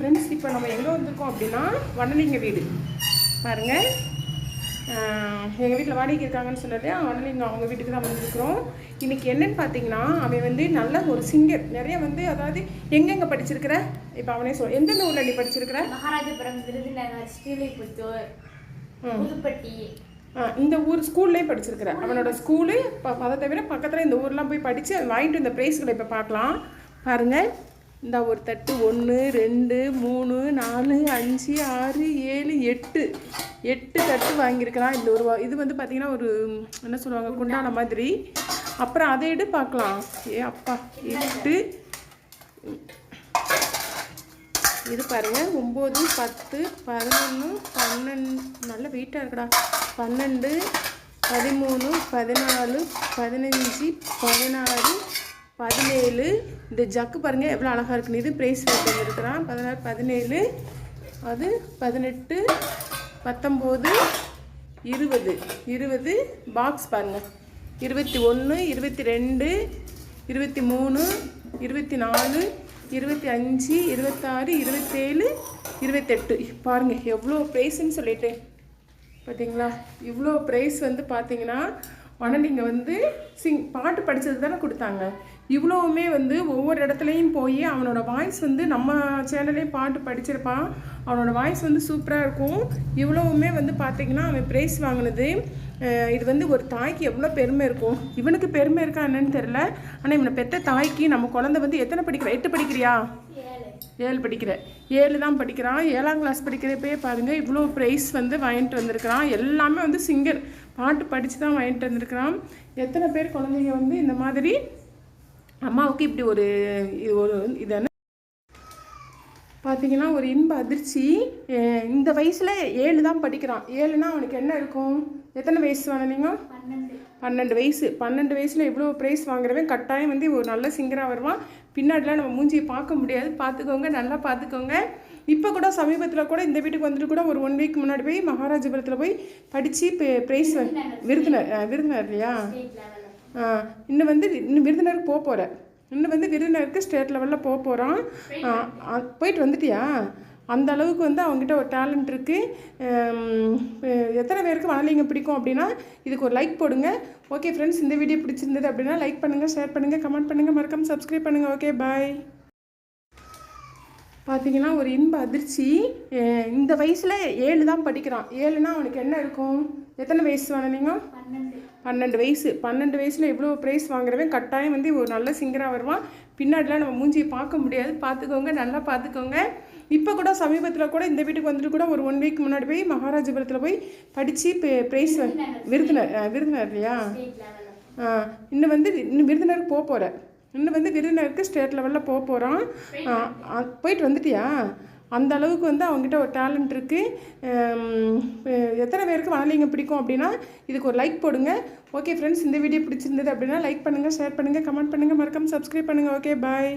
Friends இப்போ நம்ம எங்கே வந்திருக்கோம் அப்படின்னா வண்ணலிங்க வீடு. பாருங்கள் எங்கள் வீட்டில் வாடகைக்கு இருக்காங்கன்னு சொன்னது வண்ணலிங்க அவங்க வீட்டுக்கு தான் வந்திருக்கிறோம். இன்னைக்கு என்னன்னு பார்த்தீங்கன்னா அவன் வந்து நல்ல ஒரு சிங்கர். நிறைய வந்து அதாவது எங்கெங்கே படிச்சிருக்கிற? இப்போ அவனே சொல் எந்தெந்த ஊரில் நீ படிச்சிருக்கிற? மகாராஜபுரம் விருதுநகர் ஸ்ரீவில்லிபுத்தூர் புதுப்பட்டி. இந்த ஊர் ஸ்கூல்லேயே படிச்சிருக்கிற. அவனோட ஸ்கூலு இப்போ அதை தவிர பக்கத்தில் இந்த ஊர்லாம் போய் படித்து வாங்கிட்டு இந்த ப்ரைஸ்களை இப்போ பார்க்கலாம். பாருங்கள் இந்த ஒரு தட்டு ஒன்று ரெண்டு மூணு நாலு அஞ்சு ஆறு ஏழு எட்டு. எட்டு தட்டு வாங்கியிருக்கலாம் இந்த ஒரு வா- இது வந்து பார்த்திங்கன்னா ஒரு என்ன சொல்லுவாங்க குண்டான மாதிரி. அப்புறம் அதை எடு பார்க்கலாம். ஏ அப்பா எட்டு. இது பாருங்கள் ஒம்பது பத்து பதினொன்று பன்னெண்டு நல்ல வெயிட்டாக இருக்குடா. பன்னெண்டு பதிமூணு பதினாலு பதினஞ்சு பதினாறு பதினேழு. இந்த ஜக்கு பாருங்கள் எவ்வளோ அழகாக இருக்குன்னு. இது ப்ரைஸ் ரேட் இருக்கிறான் பதினாறு பதினேழு. அது பதினெட்டு பத்தொம்போது இருபது. இருபது பாக்ஸ் பாருங்கள் இருபத்தி ஒன்று இருபத்தி ரெண்டு இருபத்தி மூணு இருபத்தி நாலு இருபத்தி அஞ்சு இருபத்தாறு இருபத்தேழு இருபத்தெட்டு. பாருங்கள் எவ்வளோ ப்ரைஸுன்னு சொல்லிட்டு பார்த்தீங்களா இவ்வளோ ப்ரைஸ் வந்து பார்த்தீங்கன்னா மணலிங்க வந்து சிங் பாட்டு படித்தது தானே கொடுத்தாங்க. இவ்வளோவுமே வந்து ஒவ்வொரு இடத்துலையும் போய் அவனோட வாய்ஸ் வந்து நம்ம சேனல்லே பாட்டு படிச்சிருப்பான். அவனோட வாய்ஸ் வந்து சூப்பராக இருக்கும். இவ்வளவுமே வந்து பார்த்தீங்கன்னா அவன் ப்ரைஸ் வாங்கினது. இது வந்து ஒரு தாய்க்கு எவ்வளோ பெருமை இருக்கும். இவனுக்கு பெருமை இருக்கா என்னன்னு தெரில ஆனால் இவனை பெற்ற தாய்க்கு நம்ம குழந்தை வந்து எத்தனை படிக்கிற? எட்டு படிக்கிறியா? ஏழு படிக்கிற. ஏழு தான் படிக்கிறான். ஏழாம் கிளாஸ் படிக்கிறப்பே பாருங்கள் இவ்வளோ ப்ரைஸ் வந்து வாங்கிட்டு வந்திருக்கிறான். எல்லாமே வந்து சிங்கர் பாட்டு படித்து தான் வாங்கிட்டு வந்திருக்கிறான். எத்தனை பேர் குழந்தைங்க வந்து இந்த மாதிரி அம்மாவுக்கு இப்படி ஒரு இது ஒரு இது பார்த்தீங்கன்னா ஒரு இன்ப அதிர்ச்சி. இந்த வயசில் ஏழு தான் படிக்கிறான். ஏழுனா அவனுக்கு என்ன இருக்கும்? எத்தனை வயசு வாங்கினீங்க பன்னெண்டு. வயசு. பன்னெண்டு வயசில் இவ்வளோ ப்ரைஸ் வாங்குறவன் கட்டாயம் வந்து ஒரு நல்ல சிங்கராக வருவான். பின்னாடிலாம் நம்ம மூஞ்சியை பார்க்க முடியாது. பார்த்துக்கோங்க நல்லா பார்த்துக்கோங்க. இப்போ கூட சமீபத்தில் கூட இந்த வீட்டுக்கு வந்துட்டு கூட ஒரு ஒன் வீக் முன்னாடி போய் மகாராஜபுரத்தில் போய் படித்து ப்ரைஸ் விருதுநர் அஹ் விருதுநர் இல்லையா? இன்னும் வந்து இன்னும் விருதுநருக்கு போக போகிற இன்னும் வந்து விருதுநருக்கு ஸ்டேட் லெவலில் போக போகிறான் போயிட்டு வந்துட்டியா? அந்த அளவுக்கு வந்து அவங்ககிட்ட ஒரு டேலண்ட் இருக்குது எத்தனை பேருக்கு வனலிங்கம் பிடிக்கும் அப்படின்னா இதுக்கு ஒரு லைக் போடுங்க. ஓகே ஃப்ரெண்ட்ஸ் இந்த வீடியோ பிடிச்சிருந்தது அப்படின்னா லைக் பண்ணுங்கள் ஷேர் பண்ணுங்கள் கமெண்ட் பண்ணுங்கள் மறக்காமல் சப்ஸ்கிரைப் பண்ணுங்கள் ஓகே பாய் பார்த்தீங்கன்னா ஒரு இன்ப அதிர்ச்சி. இந்த வயசில் ஏழு தான் படிக்கிறான். ஏழுனா அவனுக்கு என்ன இருக்கும்? எத்தனை வயசு வாங்கினீங்க? பன்னெண்டு. வயசு. பன்னெண்டு வயசில் இவ்வளோ ப்ரைஸ் வாங்குறவன் கட்டாயம் வந்து ஒரு நல்ல சிங்கராக வருவான். பின்னாடிலாம் நம்ம மூஞ்சியை பார்க்க முடியாது. பார்த்துக்கோங்க நல்லா பார்த்துக்கோங்க. இப்போ கூட சமீபத்தில் கூட இந்த வீட்டுக்கு வந்துட்டு கூட ஒரு ஒன் வீக் முன்னாடி போய் மகாராஜபுரத்தில் போய் படித்து ப்ரைஸ் விருதுநர் அஹ் விருதுநர் இல்லையா? இன்னும் வந்து இன்னும் விருதுநருக்கு போக போகிற இன்னும் வந்து விருதுநகருக்கு ஸ்டேட் லெவலில் போக போகிறான் போயிட்டு வந்துட்டியா? அந்த அளவுக்கு வந்து அவங்ககிட்ட ஒரு டேலண்ட் இருக்குது எத்தனை பேருக்கு வனலிங்க பிடிக்கும் அப்படின்னா இதுக்கு ஒரு லைக் போடுங்க. ஓகே ஃப்ரெண்ட்ஸ் இந்த வீடியோ பிடிச்சிருந்தது அப்படின்னா லைக் பண்ணுங்கள் ஷேர் பண்ணுங்கள் கமெண்ட் பண்ணுங்கள் மறக்காமல் சப்ஸ்கிரைப் பண்ணுங்கள் ஓகே பாய்